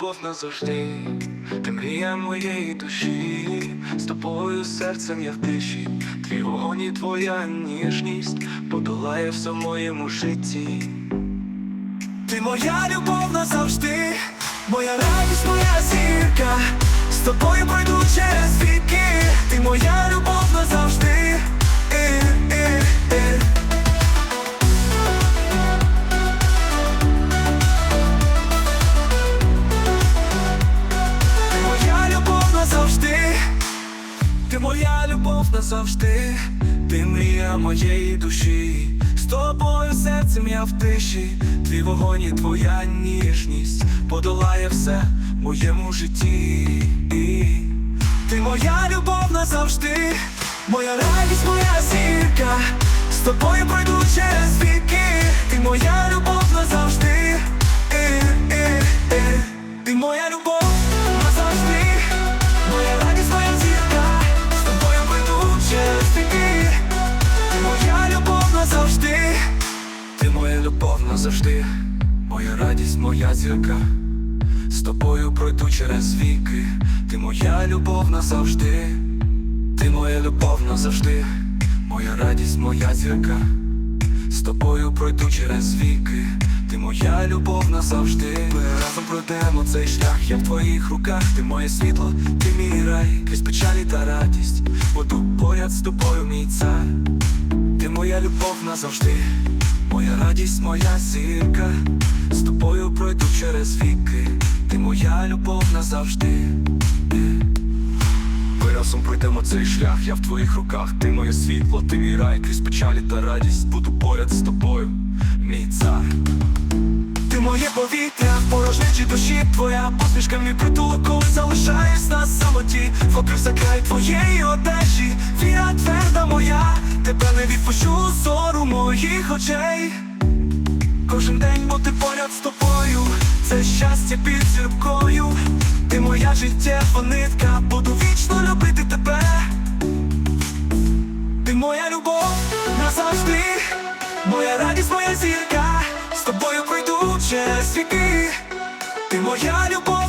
любов назавжди, ти мрія моєї душі, з тобою серцем я в тиші, твій вогонь і твоя ніжність подолає все в моєму житті. Ти моя любов назавжди, моя радість, моя зірка, моя любов назавжди, ти мрія моєї душі, з тобою серцем я в тиші, твій вогонь і твоя ніжність подолає все в моєму житті. Ти моя любов назавжди, моя радість, моя зірка, з тобою назавжди, моя радість, моя зірка, з тобою пройду через віки, ти моя любов назавжди, ти моя любов назавжди, моя радість, моя зірка. З тобою пройду через віки, ти моя любов назавжди. Ми разом пройдемо цей шлях, я в твоїх руках, ти моє світло, ти мій рай, крізь печалі та радість. Буду поряд з тобою, мій цар. Ти моя любов назавжди, моя радість, моя зірка. З тобою пройду через віки, ти моя любов назавжди. Ми разом пройдемо цей шлях, я в твоїх руках, ти моє світло, ти мій рай, крізь печалі та радість, буду поряд з тобою, мій цар. Ти моє повітря, в порожничі душі. Твоя посмішка мій притулок, коли залишаюсь на самоті, вхопився край твоєї одежі, віра тверда моя, тебе не відпущу з моїх очей. Кожен день бути поряд з тобою, це щастя під зіркою. Ти моя життєва нитка, буду вічно любити тебе. Ти моя любов назавжди, моя радість, моя зірка, з тобою пройду через віки. Ти моя любов